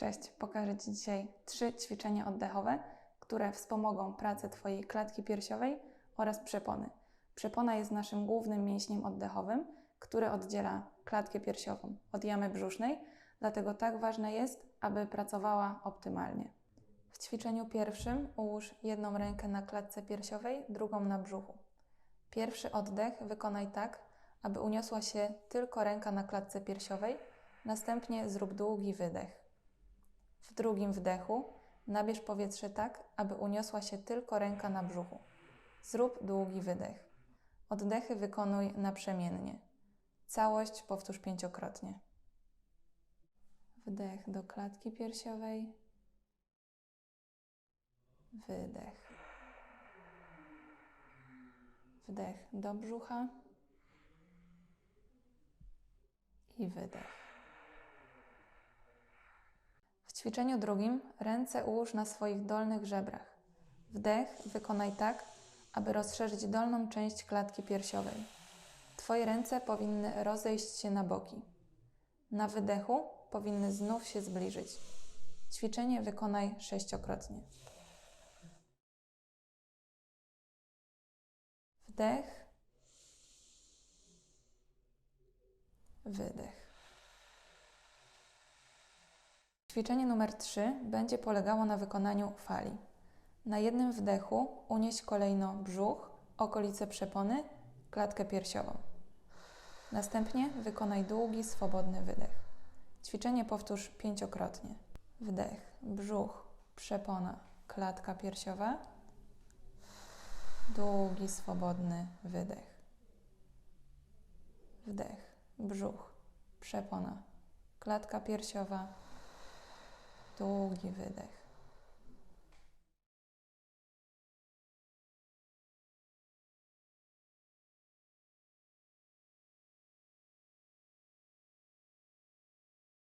Cześć, pokażę Ci dzisiaj trzy ćwiczenia oddechowe, które wspomogą pracę Twojej klatki piersiowej oraz przepony. Przepona jest naszym głównym mięśniem oddechowym, który oddziela klatkę piersiową od jamy brzusznej, dlatego tak ważne jest, aby pracowała optymalnie. W ćwiczeniu pierwszym ułóż jedną rękę na klatce piersiowej, drugą na brzuchu. Pierwszy oddech wykonaj tak, aby uniosła się tylko ręka na klatce piersiowej, następnie zrób długi wydech. W drugim wdechu nabierz powietrze tak, aby uniosła się tylko ręka na brzuchu. Zrób długi wydech. Oddechy wykonuj naprzemiennie. Całość powtórz pięciokrotnie. Wdech do klatki piersiowej. Wydech. Wdech do brzucha. I wydech. Ćwiczeniu drugim ręce ułóż na swoich dolnych żebrach. Wdech wykonaj tak, aby rozszerzyć dolną część klatki piersiowej. Twoje ręce powinny rozejść się na boki. Na wydechu powinny znów się zbliżyć. Ćwiczenie wykonaj sześciokrotnie. Wdech. Wydech. Ćwiczenie numer 3 będzie polegało na wykonaniu fali. Na jednym wdechu unieś kolejno brzuch, okolice przepony, klatkę piersiową. Następnie wykonaj długi, swobodny wydech. Ćwiczenie powtórz pięciokrotnie. Wdech, brzuch, przepona, klatka piersiowa. Długi, swobodny wydech. Wdech, brzuch, przepona, klatka piersiowa Długi wydech.